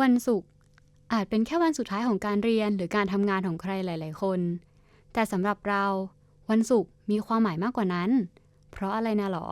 วันศุกร์อาจเป็นแค่วันสุดท้ายของการเรียนหรือการทำงานของใครหลาย ๆ คน แต่สำหรับเรา วันศุกร์มีความหมายมากกว่านั้น เพราะอะไรนะหรอ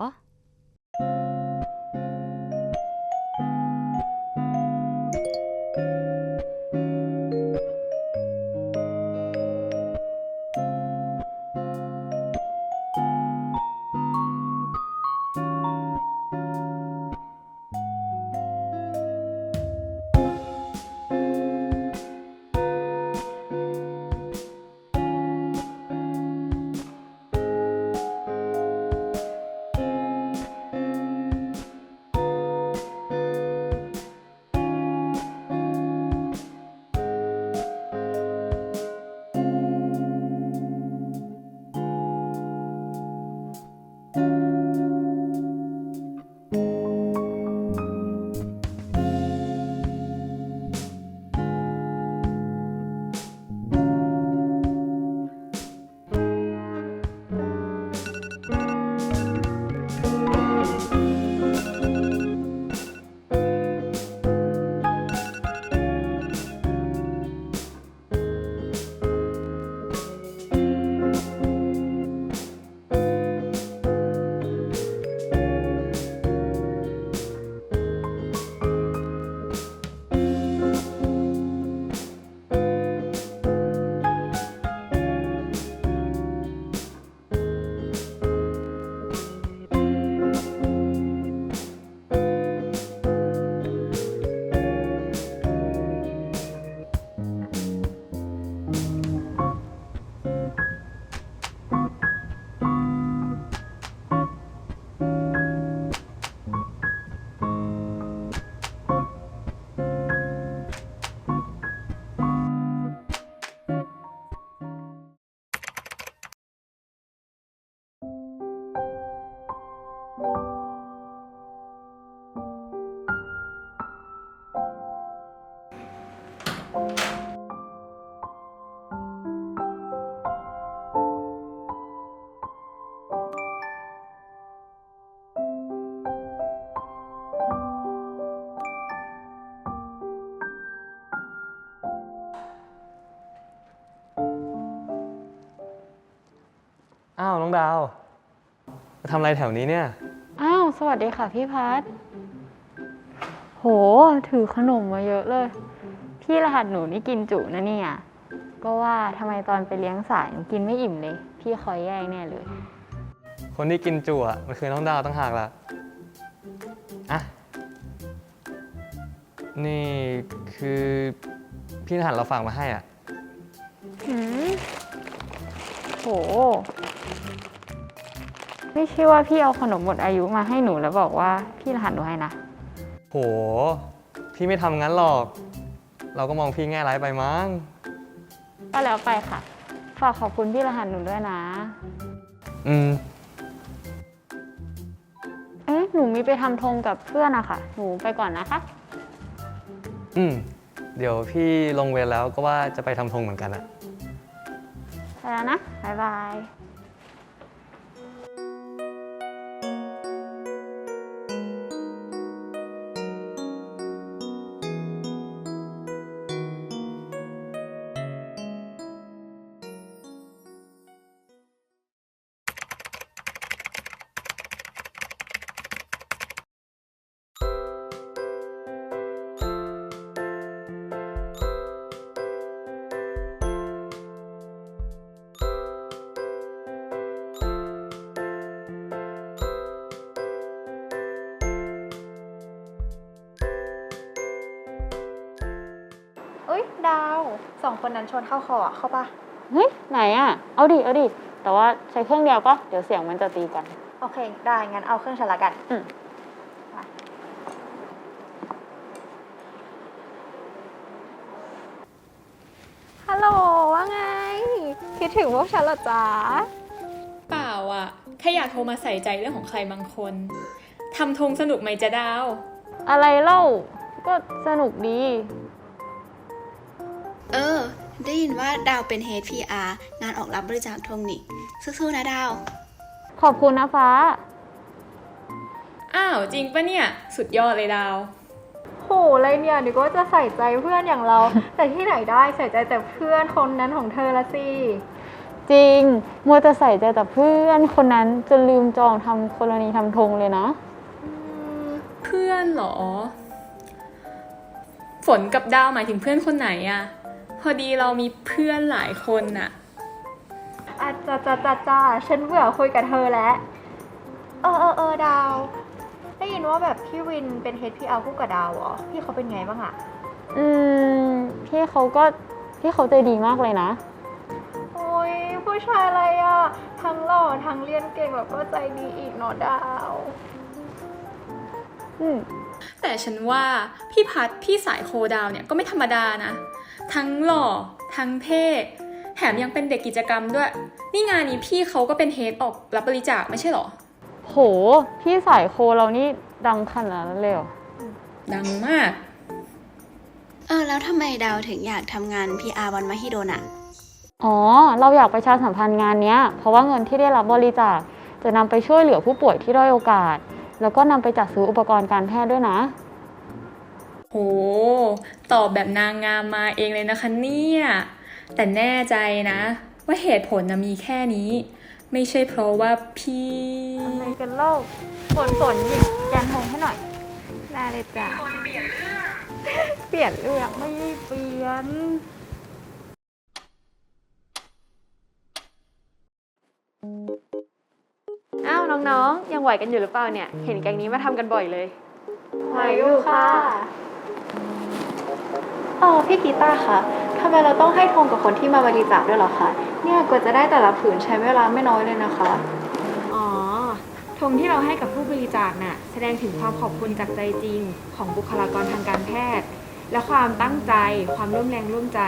อ้าวน้องดาวมาทำอะไรแถวนี้เนี่ย อ้าว สวัสดีค่ะพี่พัทโห ถือขนมมาเยอะเลย พี่รหัสหนูนี่กินจุนะเนี่ย ก็ว่าทำไมตอนไปเลี้ยงสายหนูกินไม่อิ่มเลย พี่คอยแย่งแน่เลย คนที่กินจั่วมันคือน้องดาวตั้งหากละอะ นี่คือพี่ทหารเราฝากมาให้อะ หืมโห ไม่ใช่ว่าพี่เอาขนมหมดอายุมาให้หนูแล้วบอกว่าพี่รหัสหนูให้นะ โห พี่ไม่ทำงั้นหรอก เราก็มองพี่แง่ร้ายไปมั้ง ก็แล้วไปค่ะ ฝากขอบคุณพี่รหัสหนูด้วยนะ อืม เอ๊ะหนูมีไปทำธงกับเพื่อนอะค่ะ หนูไปก่อนนะคะ อืม เดี๋ยวพี่ลงเวรแล้วก็ว่าจะไปทำธงเหมือนกันอะไปแล้วนะ บ๊ายบาย เอ้ยดาวสองคนนั้นชวนเข้าคออะเข้าปะเฮ้ยไหนอะเอาดิ เอาดิ แต่ว่าใช้เครื่องเดียวก็เดี๋ยวเสียงมันจะตีกัน โอเค ได้ งั้นเอาเครื่องฉันละกันอืมไปฮัลโหลว่าไง คิดถึงพวกฉันเหรอจ๊ะ เปล่าอะแค่อยากโทรมาใส่ใจเรื่องของใครบางคนทำธงสนุกไหมจะดาว อะไรเล่า ก็สนุกดี เออ ได้ยินว่าดาวเป็น HPR งานออกรับบริจาคธงนี่สู้ๆนะดาว ขอบคุณนะฟ้า อ้าวจริงปะเนี่ย สุดยอดเลยดาว โหอะไรเนี่ยเดี๋ยวก็จะใส่ใจเพื่อนอย่างเรา แต่ที่ไหนได้ใส่ใจแต่เพื่อนคนนั้นของเธอละสิ จริง มัวแต่ใส่ใจแต่เพื่อนคนนั้นจนลืมจองทำกรณีทำธงเลยนะ เพื่อนเหรอ ฝนกับดาวหมายถึงเพื่อนคนไหนอะ พอดีเรามีเพื่อนหลายคนอะอาจ้าจ้าจ้าจ้าฉันเบื่อคุยกับเธอแล้ว เออเออเออดาว ได้ยินว่าแบบพี่วินเป็น HPR คู่กับดาวเหรอ พี่เขาเป็นไงบ้างอะอืม พี่เขาก็พี่เขาใจดีมากเลยนะ โอ้ยผู้ชายอะไรอะทั้งหล่อทั้งเรียนเก่งแล้วก็ใจดีอีกเนาะดาว อืมแต่ฉันว่าพี่พัดพี่สายโคดาวเนี่ยก็ไม่ธรรมดานะ ทั้งหล่อ ทั้งเท่แถมยังเป็นเด็กกิจกรรมด้วย นี่งานนี้พี่เขาก็เป็นเฮดออกรับบริจาคไม่ใช่เหรอ โห พี่สายโคเรานี่ดังขนาดนั้นเลยเหรอ ดังมาก เออ แล้วทำไมดาวถึงอยากทำงาน PR วันมหิดลอะอ๋อ เราอยากประชาสัมพันธ์งานเนี้ย เพราะว่าเงินที่ได้รับบริจาคจะนำไปช่วยเหลือผู้ป่วยที่ด้อยโอกาส แล้วก็นำไปจัดซื้ออุปกรณ์การแพทย์ด้วยนะ โห ตอบแบบนางงามมาเองเลยนะคะเนี่ย แต่แน่ใจนะ ว่าเหตุผลนะมีแค่นี้ ไม่ใช่เพราะว่าพี่อะไรกันโลกฝนฝนหยิบแกนทงให้หน่อยได้เลยจ้ะเปลี่ยนเรื่องเปลี่ยนเรื่องไม่ได้เปลี่ยนอ้าวน้องๆ ยังไหวกันอยู่หรือเปล่าเนี่ย เห็นแก๊งนี้มาทำกันบ่อยเลยไหวอยู่ค่ะ เออพี่กีตาร์คะทำไมเราต้องให้ธงกับคนที่มาบริจาคด้วยเหรอคะ เนี่ยกว่าจะได้แต่ละผืนใช้เวลาไม่น้อยเลยนะคะ อ๋อ ธงที่เราให้กับผู้บริจาคน่ะแสดงถึงความขอบคุณจากใจจริงของบุคลากรทางการแพทย์ และความตั้งใจความร่วมแรงร่วมใจ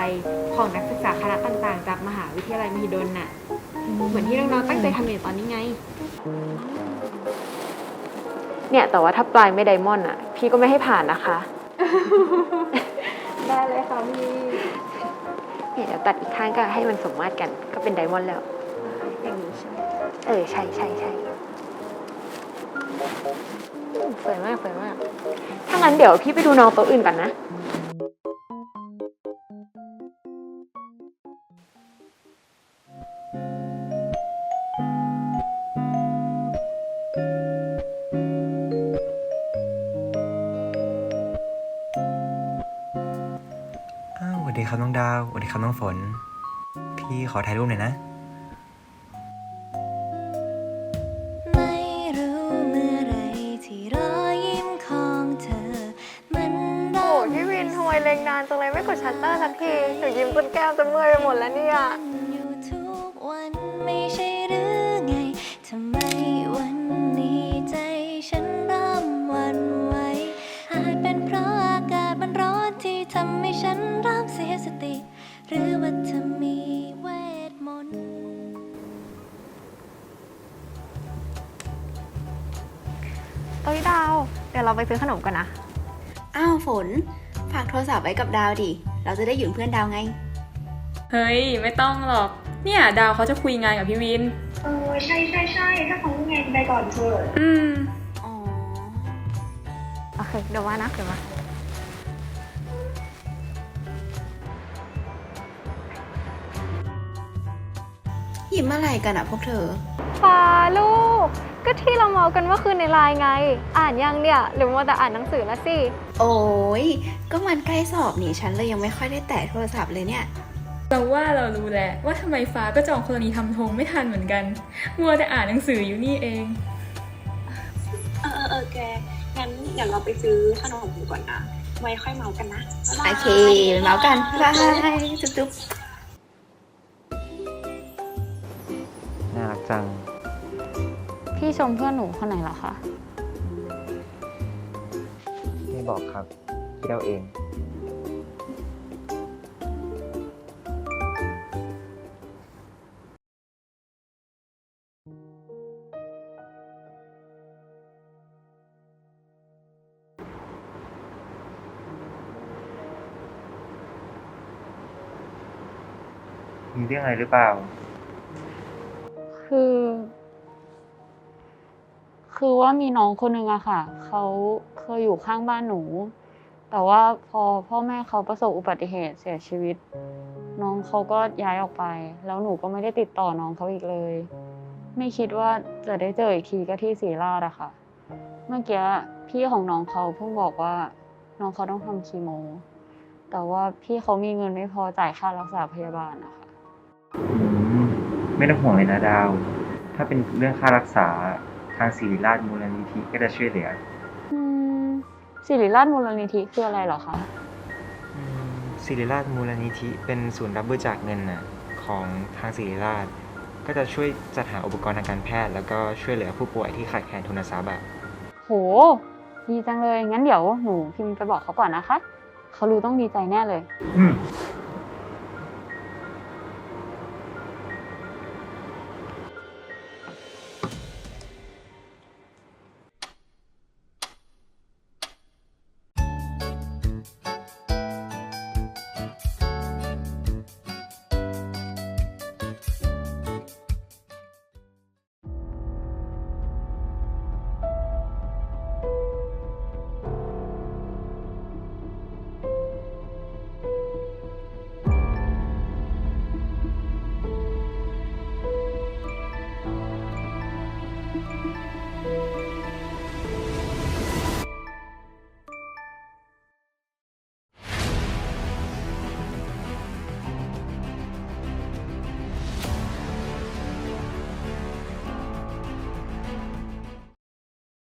ของนักศึกษาคณะต่างๆ จากมหาวิทยาลัยมหิดลน่ะ เหมือนที่น้องๆตั้งใจทำอยู่ตอนนี้ไง เนี่ยแต่ว่าถ้าปลายไม่ไดมอนด์อะ พี่ก็ไม่ให้ผ่านนะคะ ได้เลยค่ะพี่เนี่ยเดี๋ยวตัดอีกข้างก็ให้มันสมมาตรกัน ก็เป็นไดมอนด์แล้ว อย่างนี้ใช่ไหมเออใช่ใช่ใช่อืมสวยมากสวยมาก ถ้างั้นเดี๋ยวพี่ไปดูน้องโต๊ะอื่นก่อนนะาวสวัสดีครับน้องดาวสวัสดีครับน้องฝน พี่ขอถ่ายรูปหน่อยนะ ไม่รู้เมื่อไรที่รอยยิ้มของเธอ มันโอ้พี่วินทำไมเล็งนานจังเลยไม่กดชัตเตอร์สักที หนูยิ้มจนแก้มจะเมื่อยไปหมดแล้วเนี่ยอ ไปซื้อขนมกันนะ อ้าวฝน ฝากโทรศัพท์ไว้กับดาวดิ เราจะได้อยู่เป็นเพื่อนดาวไง เฮ้ย ไม่ต้องหรอก เนี่ยดาวเขาจะคุยงานกับพี่วิน เออใช่ใช่ใช่ถ้าเขาไงไปก่อนเถอะอืม อ๋อ โอเค เดี๋ยวว่านะ เดี๋ยวว่ายิ้มอะไรกันอะพวกเธอ ฟ้าลูก ก็ที่เราเมากันเมื่อคืนในไลน์ไง อ่านยังเนี่ย หรือว่าแต่อ่านหนังสือแล้วสิ โอ้ยก็มันใกล้สอบนี่ฉันเลยยังไม่ค่อยได้แตะโทรศัพท์เลยเนี่ย เราว่าเรารู้แหละว่าทำไมฟ้าก็จองกรณีทำธงไม่ทันเหมือนกัน มัวแต่อ่านหนังสืออยู่นี่เอง เออเออเออแก งั้นเดี๋ยวเราไปซื้อขนมก่อนนะ ไว้ค่อยเมากันนะบ๊ายบายโอเคเมากันบายจุ๊บจุ๊บน่ารักจัง พี่ชมเพื่อนหนูคนไหนเหรอคะ ไม่บอกครับคิดเอาเอง มีเรื่องอะไรหรือเปล่า คือ คือว่ามีน้องคนหนึ่งอะค่ะ เขาเคยอยู่ข้างบ้านหนู แต่ว่าพอพ่อแม่เขาประสบอุบัติเหตุเสียชีวิต น้องเขาก็ย้ายออกไป แล้วหนูก็ไม่ได้ติดต่อน้องเขาอีกเลย ไม่คิดว่าจะได้เจออีกทีก็ที่ศรีราชอะค่ะ เมื่อกี้พี่ของน้องเขาเพิ่งบอกว่า น้องเขาต้องทำคีโม แต่ว่าพี่เขามีเงินไม่พอจ่ายค่ารักษาพยาบาลนะคะ ไม่ต้องห่วงเลยนะดาว ถ้าเป็นเรื่องค่ารักษา ทางศิริราชมูลนิธิก็จะช่วยเหลืออืมศิริราชมูลนิธิคืออะไรเหรอคะอืมศิริราชมูลนิธิเป็นศูนย์รับบริจาคเงินน่ะของทางศิริราช ก็จะช่วยจัดหาอุปกรณ์ทางการแพทย์ แล้วก็ช่วยเหลือผู้ป่วยที่ขาดแคลนทุนทรัพย์อะโห ดีจังเลย งั้นเดี๋ยวหนูพิมพ์ไปบอกเขาก่อนนะคะ เขารู้ต้องดีใจแน่เลย อืม